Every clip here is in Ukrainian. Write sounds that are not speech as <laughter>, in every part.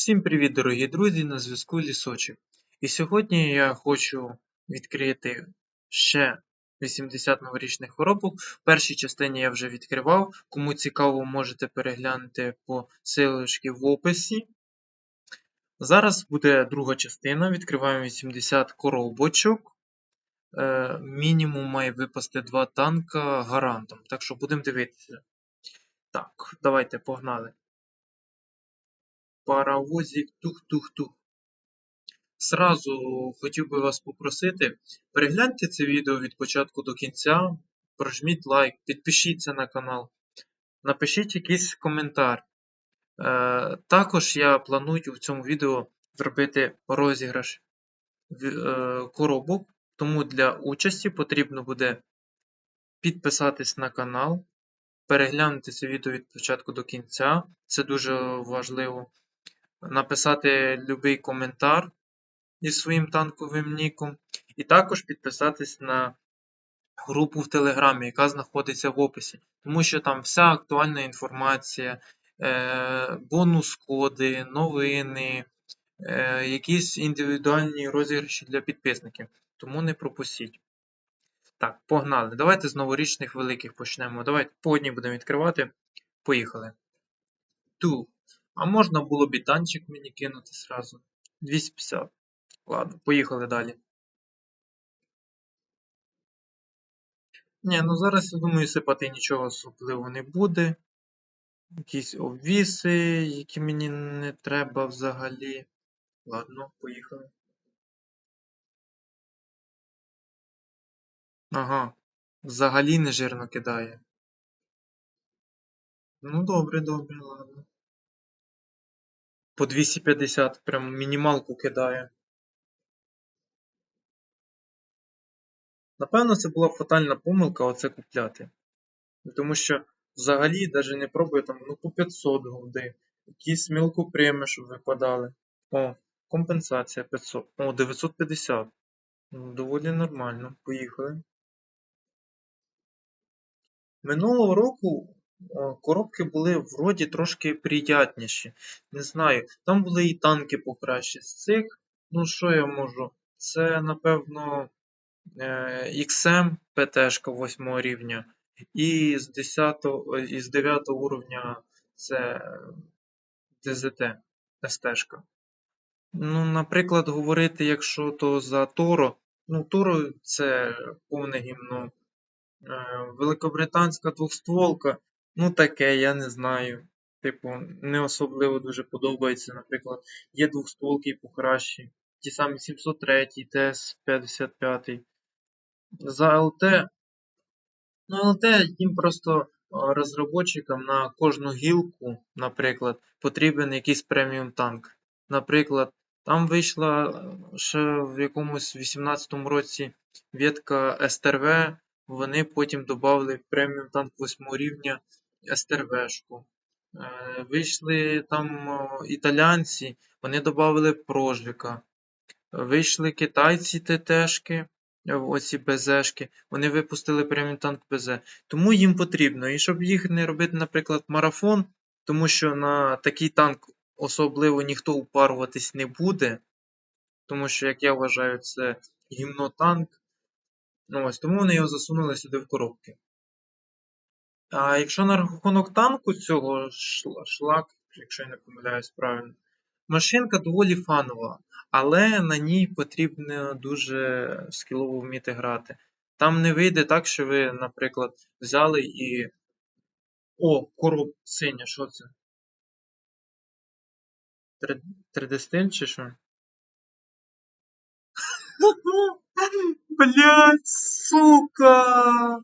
Всім привіт, дорогі друзі! На зв'язку Лісочок. І сьогодні я хочу відкрити ще 80 новорічних коробок. В першій частині я вже відкривав. Кому цікаво, можете переглянути по силочці в описі. Зараз буде друга частина. Відкриваємо 80 коробочок. Е, мінімум має випасти 2 танка гарантом. Так що будемо дивитися. Так, давайте погнали. Паровозик тух-тух-тух. Сразу хотів би вас попросити, перегляньте це відео від початку до кінця, прожміть лайк, підпишіться на канал, напишіть якийсь коментар. Е, також я планую в цьому відео зробити розіграш е, коробок, тому для участі потрібно буде підписатись на канал, переглянути це відео від початку до кінця, це дуже важливо написати будь-який коментар із своїм танковим ніком, і також підписатись на групу в Телеграмі, яка знаходиться в описі, тому що там вся актуальна інформація, е, бонус коди, новини, е, якісь індивідуальні розіграші для підписників. Тому не пропустіть. Так, погнали. Давайте з новорічних великих почнемо. Давайте по одній будемо відкривати. Поїхали. Ту. А можна було б і танчик мені кинути сразу. 250. Ладно, поїхали далі. Ні, ну зараз, я думаю, сипати нічого особливого не буде. Якісь обвіси, які мені не треба взагалі. Ладно, поїхали. Ага, взагалі не жирно кидає. Ну добре, добре, ладно. По 250 прям мінімалку кидає. Напевно, це була фатальна помилка оце купляти. Тому що взагалі навіть не пробую там ну по 500 голди. Якісь мілкопреми, щоб випадали. О, компенсація 500. О, 950. Ну, доволі нормально. Поїхали. Минулого року коробки були вроді трошки приятніші. Не знаю, там були і танки покраще. З цих, ну що я можу? Це, напевно, XM ПТшка 8 рівня. І з 10, і з 9 уровня це ДЗТ СТшка. Ну, наприклад, говорити, якщо то за Торо, ну, Торо це повне гімно. Великобританська двохстволка, ну таке, я не знаю. Типу, не особливо дуже подобається. Наприклад, є двохстволки покращі. Ті самі 703, ТС-55. За ЛТ. Ну, ЛТ їм просто розробникам на кожну гілку, наприклад, потрібен якийсь преміум танк. Наприклад, там вийшла ще в якомусь 18-му році ветка СТРВ вони потім додали преміум танк 8 рівня СТРВшку. Е, вийшли там італійці, вони додали прожика. Вийшли китайці ТТшки, оці БЗшки, вони випустили преміум танк БЗ. Тому їм потрібно. І щоб їх не робити, наприклад, марафон, тому що на такий танк особливо ніхто упаруватись не буде. Тому що, як я вважаю, це гімно танк. Ну, ось, Тому вони його засунули сюди в коробки. А якщо на рахунок танку цього шлак, якщо я не помиляюсь правильно, машинка доволі фанова, але на ній потрібно дуже скілово вміти грати. Там не вийде так, що ви, наприклад, взяли і. О, короб синя, що це? 3D стиль чи що? <laughs> Блять, сука!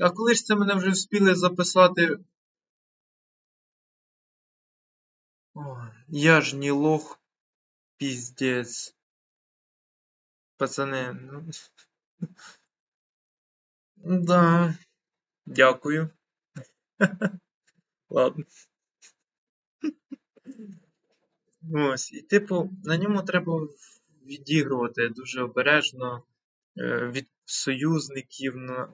А коли ж це мене вже вспіли записати? Ой, я ж не лох, піздець. Пацани, ну. Да. Дякую. <laughs> Ладно. Ось, і типу, на ньому треба відігрувати дуже обережно е, від союзників. на,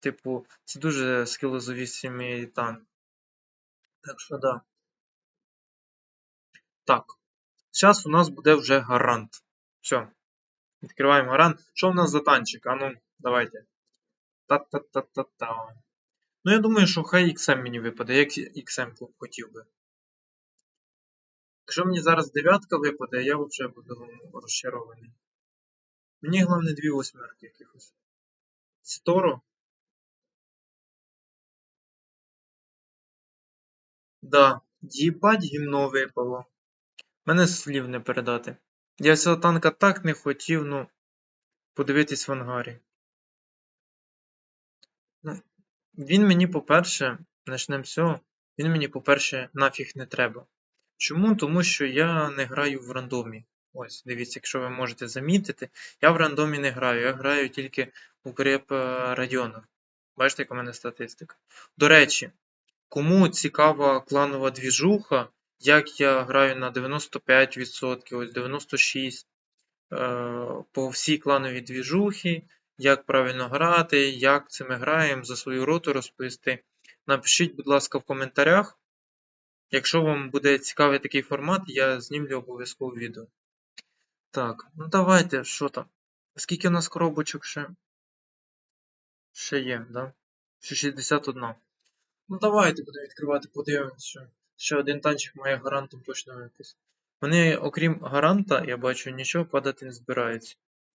Типу, це дуже скілозавісимий танк. Так що да. Так. Зараз у нас буде вже гарант. Все. Відкриваємо гарант. Що в нас за танчик? А ну, давайте. Та-та-та-та-та. Ну, я думаю, що хай XM мені випаде, як XM хотів би. Якщо мені зараз дев'ятка випаде, я взагалі буду розчарований. Мені головне дві восьмерки якихось. Сторо. Да, їбать гімно випало. Мене слів не передати. Я цього танка так не хотів, ну. Подивитись в ангарі. Ну, він мені, по-перше, начнем все, він мені, по-перше, нафіг не треба. Чому? Тому що я не граю в рандомі. Ось, дивіться, якщо ви можете замітити, я в рандомі не граю, я граю тільки у креп районах. Бачите, яка у мене статистика. До речі, кому цікава кланова двіжуха, як я граю на 95%, ось 96% е, по всій клановій двіжухі, як правильно грати, як це ми граємо, за свою роту розповісти. Напишіть, будь ласка, в коментарях. Якщо вам буде цікавий такий формат, я знімлю обов'язково відео. Так, ну давайте, що там? Скільки у нас коробочок ще? Ще є, да? Ще 61. Ну давайте будемо відкривати, подивимося, що ще один танчик має гарантом точно якийсь. Вони, окрім гаранта, я бачу, нічого падати не збирається.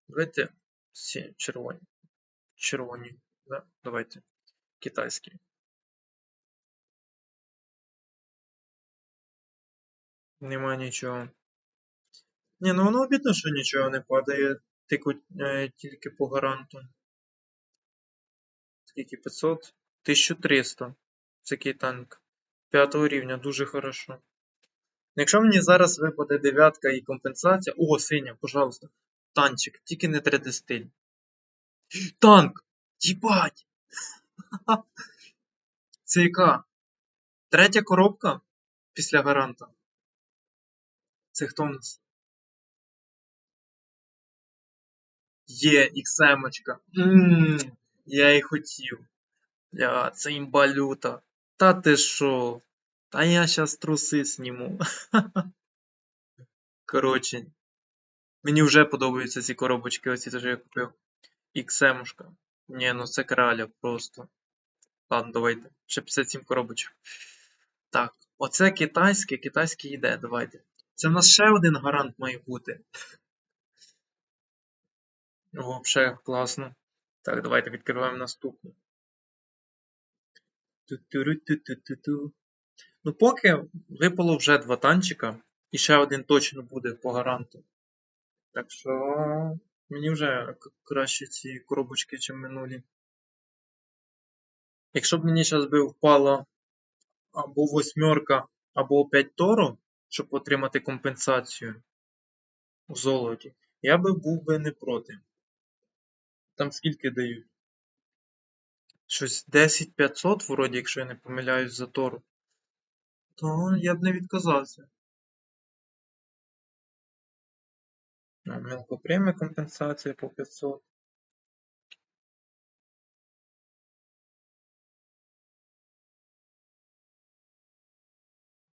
Давайте всі червоні. Червоні, да? Давайте. Китайські. Нема нічого. Ні, ну воно обідно, що нічого не падає, тільки, е, тільки по гаранту. Скільки 500? 1300. Це який танк. П'ятого рівня, дуже хорошо. Якщо мені зараз випаде дев'ятка і компенсація. О, синя, пожалуйста. Танчик, тільки не 3D стиль. Танк! Їбать! <laughs> Це яка? Третя коробка після гаранта. Це хто у нас? Є, XM-очка. Ммм, я і хотів. Бля, це імбалюта. Та ти шо? Та я щас труси сніму. <laughs> Коротше. Мені вже подобаються ці коробочки, оці теж я купив. XM-шка. Ні, ну це краля просто. Ладно, давайте. Ще 57 коробочок. Так, оце китайське, китайське йде, давайте. Це в нас ще один гарант має бути. <laughs> Вообще класно. Так, давайте відкриваємо наступний. Ну, поки випало вже два танчика, і ще один точно буде по гаранту. Так що мені вже краще ці коробочки, ніж минулі. Якщо б мені зараз би впало або восьмерка, або 5 торо, щоб отримати компенсацію у золоті, я би був би не проти. Там скільки дають? Щось 10500, вроді, якщо я не помиляюсь за тору. То я б не відказався. Мелкопремія компенсація по 500.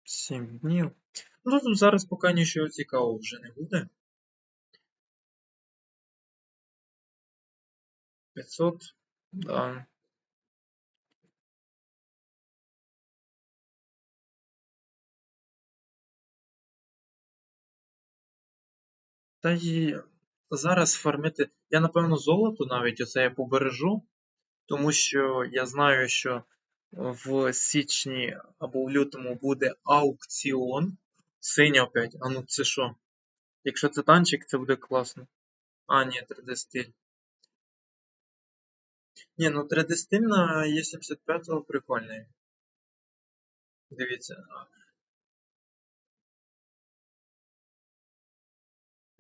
Сім днів. Ну тут зараз поки нічого цікавого вже не буде. 500, да. Та й зараз фармити. Я напевно золото навіть оце я побережу, тому що я знаю, що в січні або в лютому буде аукціон. Синя опять. А ну це що? Якщо це танчик, це буде класно. А, ні, 3D стиль. Ні, ну 3D стиль на Е75 прикольний. Дивіться.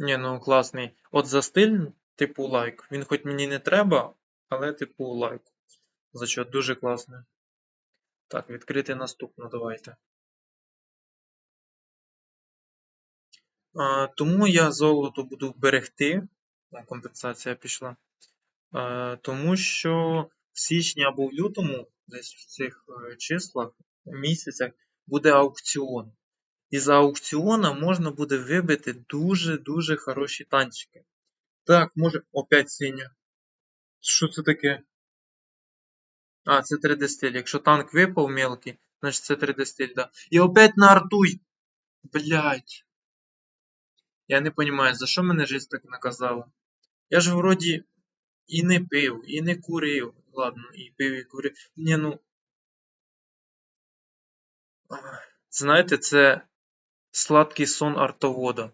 Ні, ну класний. От за стиль, типу лайк. Він хоч мені не треба, але типу лайк. За що дуже класний. Так, відкрити наступну давайте. А, Тому я золото буду берегти. Компенсація пішла. А, Тому що в січні або в лютому, десь в цих е, числах, місяцях, буде аукціон. І за аукціона можна буде вибити дуже-дуже хороші танчики. Так, може. Опять синя. Що це таке? А, це 3D стиль. Якщо танк випав мелкий, значить це 3D стиль, да. І опять на артуй. Блять. Я не понимаю, за що мене жизнь так наказала. Я ж вроді і не пив, і не курив. Ладно, і пив, і курив. Ні, ну. Знаєте, це сладкий сон артовода.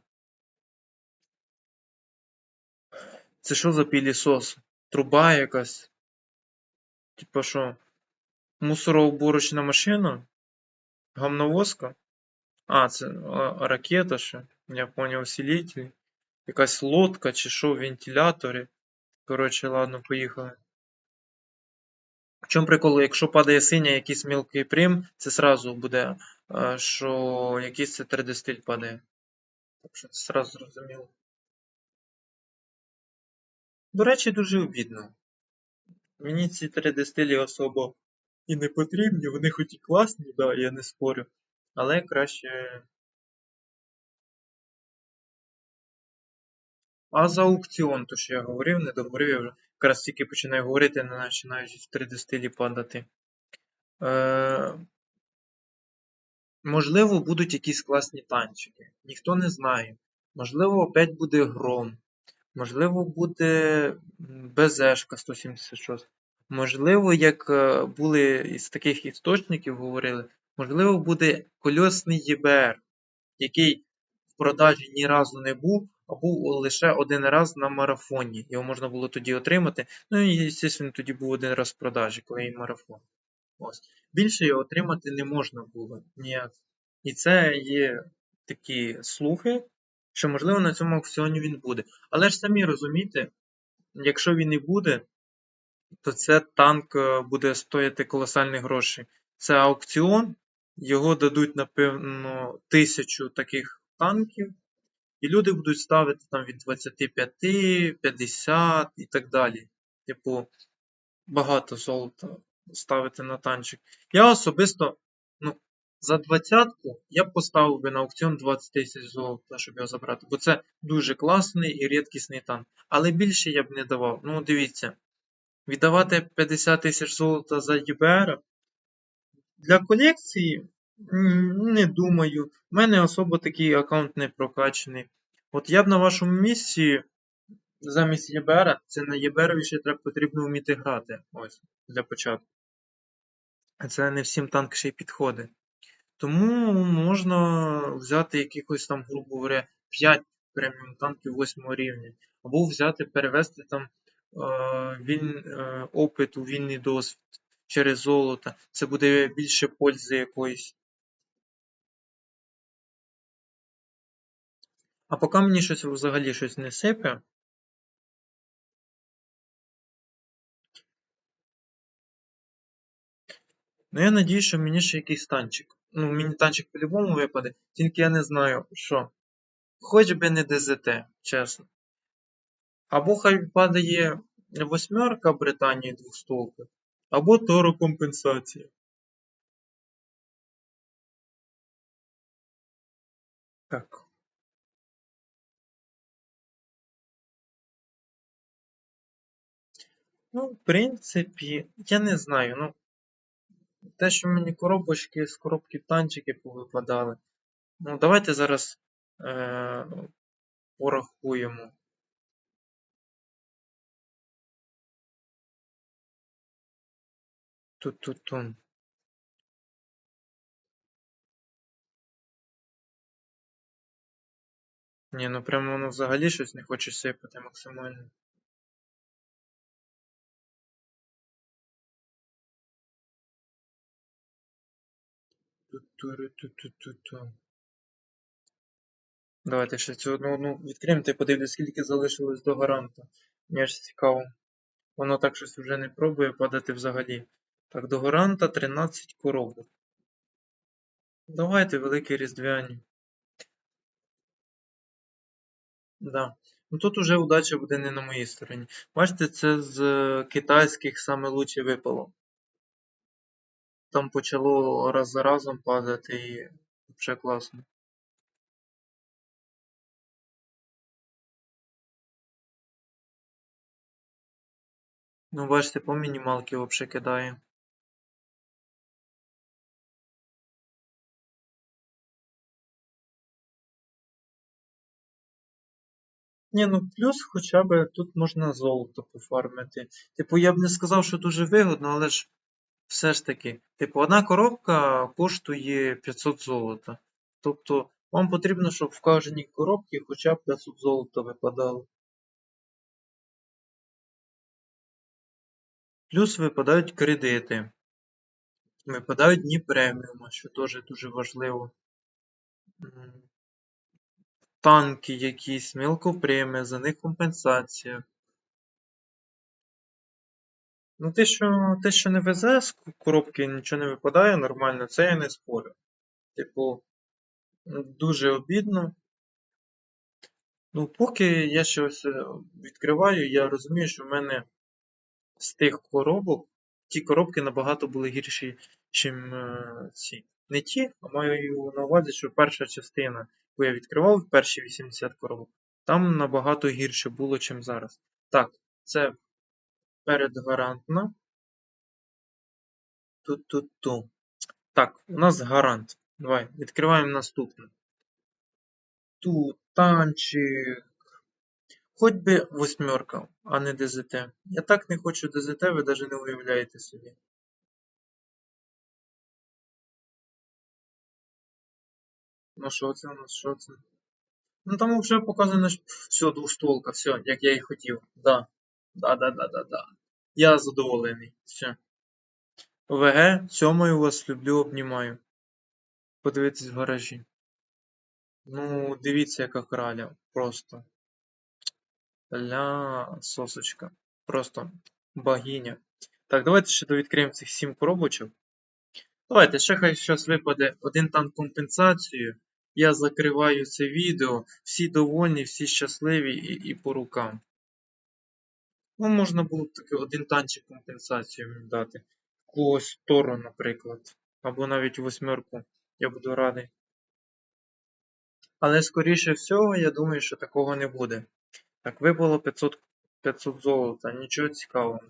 Це що за пілісос? Труба якась? Типа що? Мусороуборочна машина? Гамновозка? А, це ракета ще. Я понял, усилитель. Якась лодка чи що, вентилятори. Коротше, ладно, поїхали. В чому прикол, якщо падає синя якийсь мілкий прим, це сразу буде, що якийсь це 3D стиль падає. Так що це сразу зрозуміло. До речі, дуже обідно. Мені ці 3D стилі особо і не потрібні, вони хоч і класні, да, я не спорю. Але краще. А за аукціон, то що я говорив, не договорив, я вже якраз тільки починаю говорити, не починають в 3D стилі падати. Е, Можливо, будуть якісь класні танчики. Ніхто не знає. Можливо, опять буде гром. Можливо, буде БЗшка 176. Можливо, як е, були із таких істочників говорили, можливо, буде кольосний ЄБР, який в продажі ні разу не був, а був лише один раз на марафоні. Його можна було тоді отримати. Ну і, звісно, тоді був один раз в продажі, коли і марафон. Ось. Більше його отримати не можна було ніяк. І це є такі слухи, що, можливо, на цьому аукціоні він буде. Але ж самі розумієте, якщо він і буде, то це танк е, буде стояти колосальні гроші. Це аукціон, його дадуть, напевно, тисячу таких танків, і люди будуть ставити там від 25, 50 і так далі. Типу, багато золота ставити на танчик. Я особисто, ну, за двадцятку я б поставив би на аукціон 20 тисяч золота, щоб його забрати. Бо це дуже класний і рідкісний танк. Але більше я б не давав. Ну, дивіться, віддавати 50 тисяч золота за ЄБР для колекції. Не думаю. У мене особо такий аккаунт не прокачаний. От я б на вашому місці замість ЄБР, це на ЄБР ще треба потрібно вміти грати. Ось, для початку. А це не всім танк ще й підходить. Тому можна взяти якихось там, грубо говоря, 5 преміум танків 8 рівня. Або взяти, перевести там е, він, е, опит у вільний досвід через золото. Це буде більше пользи якоїсь. А поки мені щось взагалі щось не сипе. Ну я надію, що мені ще якийсь танчик. Ну, мені танчик по-любому випаде, тільки я не знаю, що. Хоч би не ДЗТ, чесно. Або хай падає восьмерка Британії двохстолка, або Торо компенсація. Так. Ну, в принципі, я не знаю. Ну, те, що мені коробочки з коробки танчики повипадали. Ну, давайте зараз е- порахуємо. Ту-ту-тун. Ні, ну прямо воно взагалі щось не хоче сипати максимально. Давайте ще цю одну одну відкриємо та подивлюсь, скільки залишилось до гаранта. Мені ж цікаво. Воно так щось вже не пробує падати взагалі. Так, до гаранта 13 коробок. Давайте великі різдвяні. Да. Ну тут уже удача буде не на моїй стороні. Бачите, це з е, китайських саме лучше випало. Там почало раз за разом падати і вже класно. Ну, бачите, по мінімалки взагалі кидає. Ні, ну плюс хоча б тут можна золото пофармити. Типу я б не сказав, що дуже вигодно, але ж все ж таки, типу, одна коробка коштує 500 золота. Тобто, вам потрібно, щоб в кожній коробці хоча б 500 золота випадало. Плюс випадають кредити. Випадають дні преміума, що теж дуже важливо. Танки якісь, мілкопреми, за них компенсація. Ну, те, що, те, що не везе з коробки, нічого не випадає нормально, це я не спорю. Типу, дуже обідно. Ну, поки я щось е, відкриваю, я розумію, що в мене з тих коробок, ті коробки набагато були гірші, ніж ці. Не ті, а маю на увазі, що перша частина, яку я відкривав, перші 80 коробок, там набагато гірше було, ніж зараз. Так, це передгарантна. Ту-ту-ту. Так, у нас гарант. Давай, відкриваємо наступне. Тут танчик. Хоч би восьмерка, а не ДЗТ. Я так не хочу ДЗТ, ви навіть не уявляєте собі. Ну що це у нас? Що це? Ну там вже показано, що все, двостволка, все, як я і хотів. Да. Да, да, да, да, да. Я задоволений. Все. ВГ, сьомою вас люблю, обнімаю. Подивитись в гаражі. Ну, дивіться, яка краля. Просто. Ля сосочка. Просто богиня. Так, давайте ще довідкриємо цих 7 коробочок. Давайте, ще хай щось випаде один танк компенсацію. Я закриваю це відео. Всі довольні, всі щасливі і, і по рукам. Ну, можна було б таки один танчик компенсацію дати. Когось Тору, наприклад. Або навіть восьмерку. Я буду радий. Але скоріше всього, я думаю, що такого не буде. Так, випало 500 500 золота, нічого цікавого.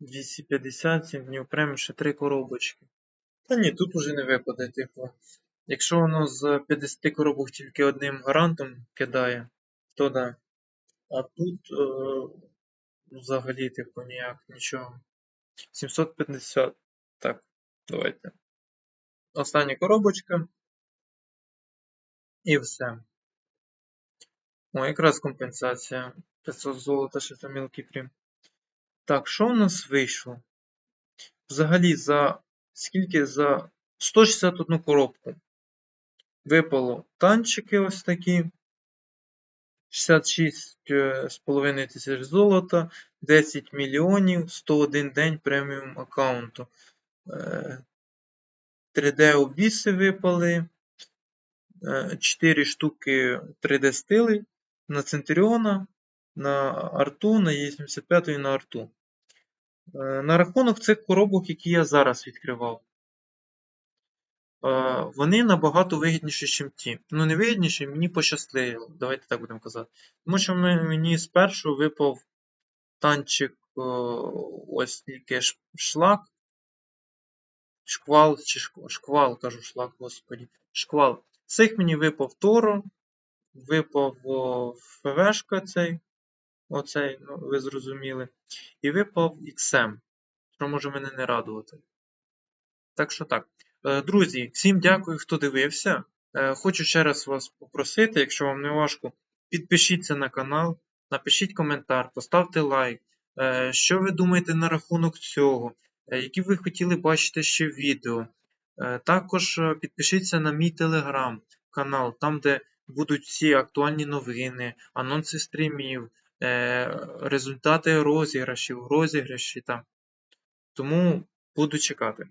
250 7 днів прямо ще 3 коробочки. Та ні, тут уже не випаде, типу. Якщо воно з 50 коробок тільки одним гарантом кидає, то да. А тут е, взагалі, типу, ніяк нічого. 750. Так, давайте. Остання коробочка. І все. О, якраз компенсація. 500 золота, ще за мілкий прим. Так, що в нас вийшло? Взагалі за скільки за 161 коробку. Випало танчики ось такі. 66,5 тисяч золота, 10 мільйонів, 101 день преміум аккаунту. 3D обіси випали. 4 штуки 3D стилей на Центуріона, на арту, на Е75 і на арту. На рахунок цих коробок, які я зараз відкривав. Вони набагато вигідніші, ніж ті. Ну, не вигідніші, мені пощастило. Давайте так будемо казати. Тому що мені спершу випав танчик ось тільки шлак. Шквал чи шквал, кажу шлак, господі. Шквал. Цих мені випав Торо, випав ФВшка цей. Оцей, ну, ви зрозуміли. І випав XM, що може мене не радувати. Так що так. Е, друзі, всім дякую, хто дивився. Е, хочу ще раз вас попросити, якщо вам не важко, підпишіться на канал, напишіть коментар, поставте лайк. Е, що ви думаєте на рахунок цього? Які ви хотіли бачити ще відео? Також підпишіться на мій телеграм-канал, там, де будуть всі актуальні новини, анонси стрімів, результати розіграшів, розіграші там. Тому буду чекати.